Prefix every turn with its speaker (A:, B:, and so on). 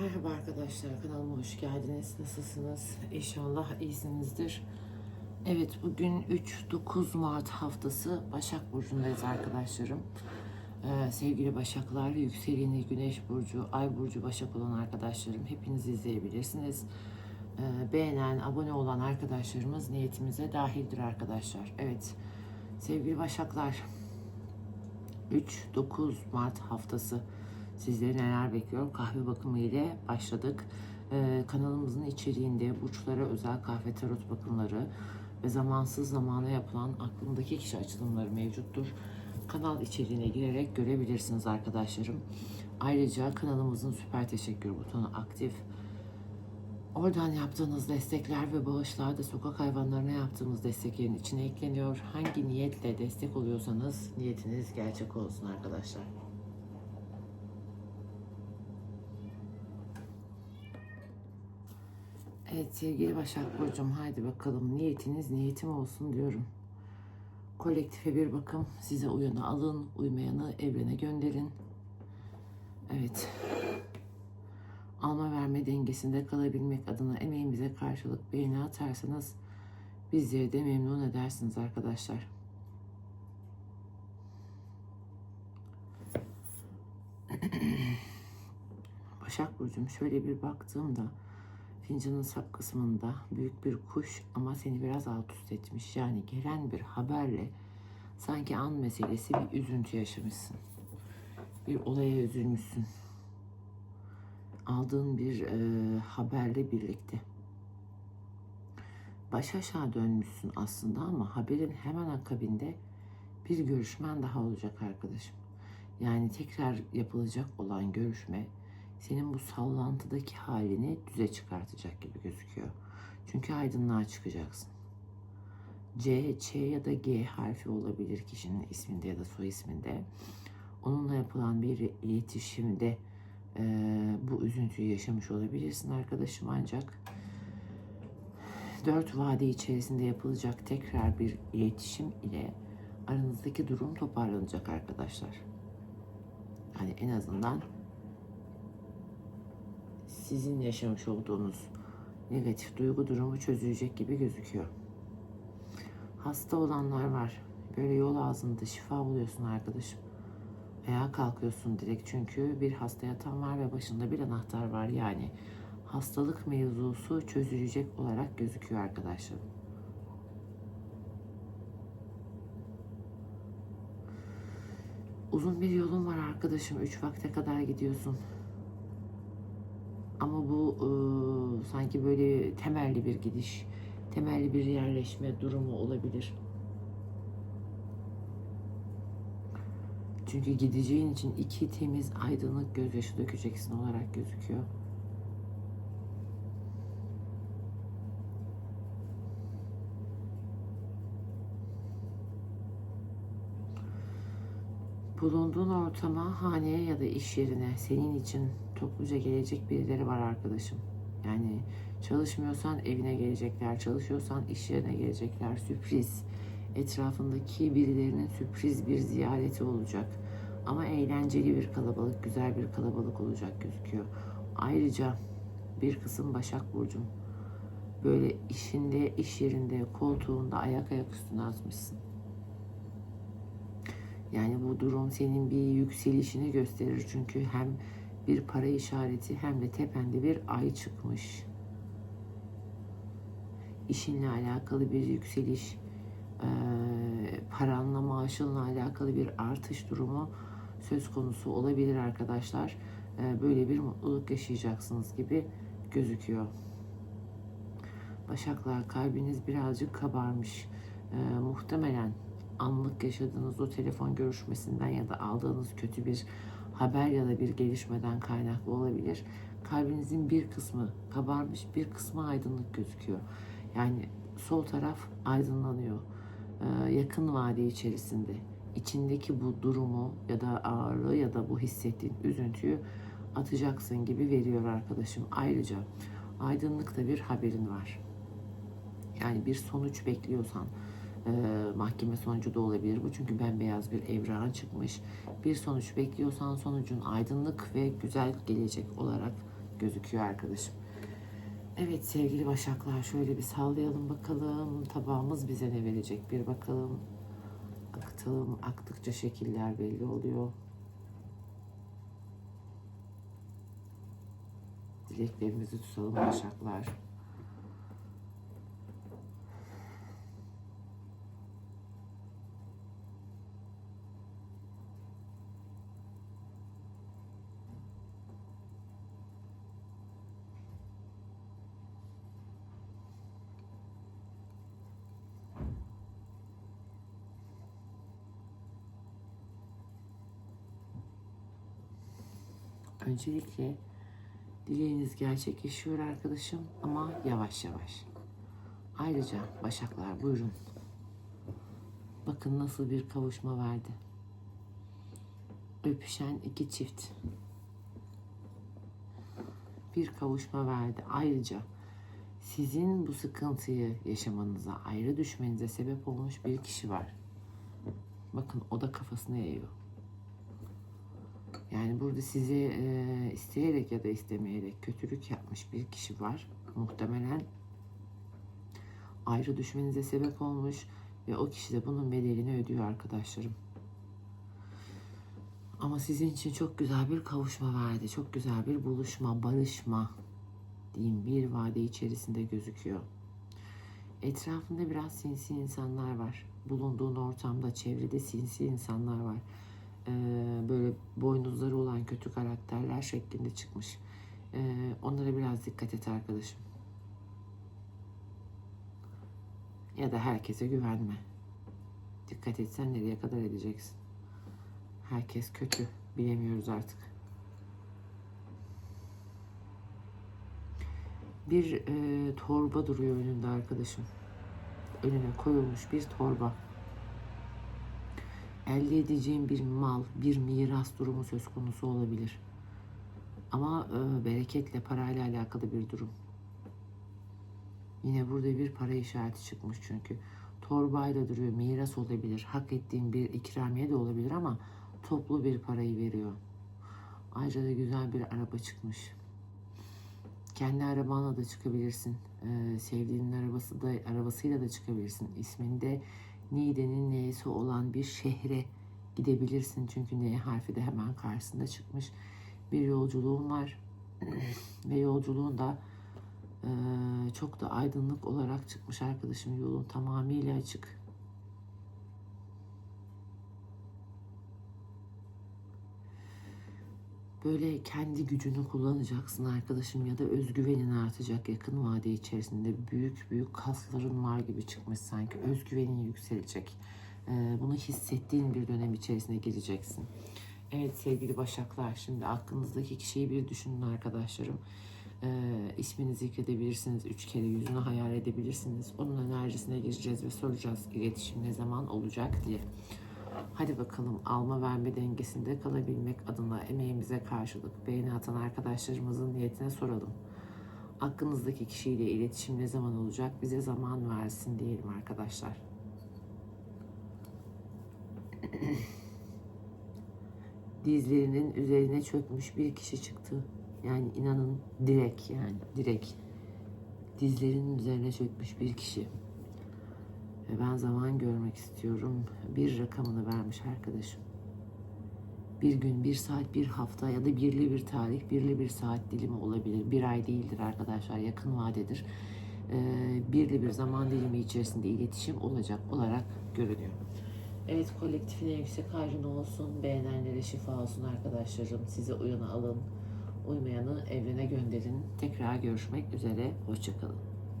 A: Merhaba arkadaşlar, kanalıma hoş geldiniz. Nasılsınız? İnşallah iyisinizdir. Evet, bugün 3-9 Mart haftası Başak Burcu'ndayız arkadaşlarım. Ee, sevgili Başaklar, yükseleni Güneş Burcu, Ay Burcu Başak olan arkadaşlarım hepiniz izleyebilirsiniz. Ee, beğenen, abone olan arkadaşlarımız niyetimize dahildir arkadaşlar. Evet, sevgili Başaklar, 3-9 Mart haftası sizleri neler bekliyor? Kahve bakımı ile başladık. Ee, kanalımızın içeriğinde burçlara özel kahve tarot bakımları ve zamansız zamana yapılan aklındaki kişi açılımları mevcuttur. Kanal içeriğine girerek görebilirsiniz arkadaşlarım. Ayrıca kanalımızın süper teşekkür butonu aktif. Oradan yaptığınız destekler ve bağışlar da sokak hayvanlarına yaptığımız desteklerin içine ekleniyor. Hangi niyetle destek oluyorsanız niyetiniz gerçek olsun arkadaşlar. Evet sevgili Başak Burcu'm haydi bakalım niyetiniz niyetim olsun diyorum. Kolektife bir bakım size uyanı alın, uymayanı evrene gönderin. Evet. Alma verme dengesinde kalabilmek adına emeğimize karşılık beğeni atarsanız bizleri de memnun edersiniz arkadaşlar. Başak Burcu'm şöyle bir baktığımda fincanın sap kısmında büyük bir kuş ama seni biraz alt üst etmiş. Yani gelen bir haberle sanki an meselesi bir üzüntü yaşamışsın. Bir olaya üzülmüşsün. Aldığın bir e, haberle birlikte. Baş aşağı dönmüşsün aslında ama haberin hemen akabinde bir görüşmen daha olacak arkadaşım. Yani tekrar yapılacak olan görüşme senin bu sallantıdaki halini düze çıkartacak gibi gözüküyor. Çünkü aydınlığa çıkacaksın. C, Ç ya da G harfi olabilir kişinin isminde ya da soy isminde. Onunla yapılan bir iletişimde e, bu üzüntüyü yaşamış olabilirsin arkadaşım ancak dört vade içerisinde yapılacak tekrar bir iletişim ile aranızdaki durum toparlanacak arkadaşlar. Yani en azından sizin yaşamış olduğunuz negatif duygu durumu çözülecek gibi gözüküyor. Hasta olanlar var. Böyle yol ağzında şifa buluyorsun arkadaşım. Ayağa kalkıyorsun direkt çünkü bir hasta yatan var ve başında bir anahtar var. Yani hastalık mevzusu çözülecek olarak gözüküyor arkadaşlarım. Uzun bir yolun var arkadaşım. Üç vakte kadar gidiyorsun. E, sanki böyle temelli bir gidiş, temelli bir yerleşme durumu olabilir. Çünkü gideceğin için iki temiz, aydınlık gözyaşı dökeceksin olarak gözüküyor. Bulunduğun ortama, haneye ya da iş yerine senin için topluca gelecek birileri var arkadaşım. Yani çalışmıyorsan evine gelecekler, çalışıyorsan iş yerine gelecekler. Sürpriz. Etrafındaki birilerinin sürpriz bir ziyareti olacak. Ama eğlenceli bir kalabalık, güzel bir kalabalık olacak gözüküyor. Ayrıca bir kısım Başak Burcu'm böyle işinde, iş yerinde, koltuğunda ayak ayak üstüne atmışsın. Yani bu durum senin bir yükselişini gösterir. Çünkü hem bir para işareti hem de tepende bir ay çıkmış. İşinle alakalı bir yükseliş, paranla maaşınla alakalı bir artış durumu söz konusu olabilir arkadaşlar. Böyle bir mutluluk yaşayacaksınız gibi gözüküyor. Başaklar kalbiniz birazcık kabarmış. muhtemelen anlık yaşadığınız o telefon görüşmesinden ya da aldığınız kötü bir haber ya da bir gelişmeden kaynaklı olabilir. Kalbinizin bir kısmı kabarmış, bir kısmı aydınlık gözüküyor. Yani sol taraf aydınlanıyor. Ee, yakın vade içerisinde içindeki bu durumu ya da ağırlığı ya da bu hissettiğin üzüntüyü atacaksın gibi veriyor arkadaşım. Ayrıca aydınlıkta bir haberin var. Yani bir sonuç bekliyorsan, e, mahkeme sonucu da olabilir bu çünkü bembeyaz bir evrağa çıkmış. Bir sonuç bekliyorsan sonucun aydınlık ve güzel gelecek olarak gözüküyor arkadaşım. Evet sevgili başaklar şöyle bir sallayalım bakalım. Tabağımız bize ne verecek bir bakalım. Akıtalım. Aktıkça şekiller belli oluyor. Dileklerimizi tutalım başaklar. Öncelikle dileğiniz gerçekleşiyor arkadaşım ama yavaş yavaş. Ayrıca başaklar buyurun. Bakın nasıl bir kavuşma verdi. Öpüşen iki çift. Bir kavuşma verdi. Ayrıca sizin bu sıkıntıyı yaşamanıza, ayrı düşmenize sebep olmuş bir kişi var. Bakın o da kafasını eğiyor. Yani burada size e, isteyerek ya da istemeyerek kötülük yapmış bir kişi var. Muhtemelen ayrı düşmenize sebep olmuş ve o kişi de bunun bedelini ödüyor arkadaşlarım. Ama sizin için çok güzel bir kavuşma verdi. Çok güzel bir buluşma, barışma diyeyim bir vade içerisinde gözüküyor. Etrafında biraz sinsi insanlar var. Bulunduğun ortamda, çevrede sinsi insanlar var. Ee, böyle boynuzları olan kötü karakterler şeklinde çıkmış. Ee, onlara biraz dikkat et arkadaşım. Ya da herkese güvenme. Dikkat etsen nereye kadar edeceksin? Herkes kötü. Bilemiyoruz artık. Bir e, torba duruyor önünde arkadaşım. Önüne koyulmuş bir torba elde edeceğin bir mal, bir miras durumu söz konusu olabilir. Ama e, bereketle, parayla alakalı bir durum. Yine burada bir para işareti çıkmış çünkü. Torbayla duruyor, miras olabilir, hak ettiğin bir ikramiye de olabilir ama toplu bir parayı veriyor. Ayrıca da güzel bir araba çıkmış. Kendi arabanla da çıkabilirsin. Ee, sevdiğinin arabası da arabasıyla da çıkabilirsin. İsminde Niğde'nin N'si olan bir şehre gidebilirsin. Çünkü N harfi de hemen karşısında çıkmış. Bir yolculuğun var. Ve yolculuğun da e, çok da aydınlık olarak çıkmış arkadaşım. Yolun tamamıyla açık. Böyle kendi gücünü kullanacaksın arkadaşım ya da özgüvenin artacak yakın vade içerisinde büyük büyük kasların var gibi çıkmış sanki özgüvenin yükselecek. Ee, bunu hissettiğin bir dönem içerisine gireceksin. Evet sevgili başaklar şimdi aklınızdaki kişiyi bir düşünün arkadaşlarım. Ee, ismini zikredebilirsiniz. Üç kere yüzünü hayal edebilirsiniz. Onun enerjisine gireceğiz ve soracağız iletişim ne zaman olacak diye. Hadi bakalım alma verme dengesinde kalabilmek adına emeğimize karşılık beğeni atan arkadaşlarımızın niyetine soralım. Aklınızdaki kişiyle iletişim ne zaman olacak bize zaman versin diyelim arkadaşlar. Dizlerinin üzerine çökmüş bir kişi çıktı. Yani inanın direkt yani direkt dizlerinin üzerine çökmüş bir kişi. Ve ben zaman görmek istiyorum. Bir rakamını vermiş arkadaşım. Bir gün, bir saat, bir hafta ya da birli bir tarih, birli bir saat dilimi olabilir. Bir ay değildir arkadaşlar, yakın vadedir. Ee, birli bir zaman dilimi içerisinde iletişim olacak olarak görünüyor. Evet kolektifine yüksek hayrın olsun. Beğenenlere şifa olsun arkadaşlarım. Size uyanı alın. Uymayanı evrene gönderin. Tekrar görüşmek üzere. Hoşçakalın.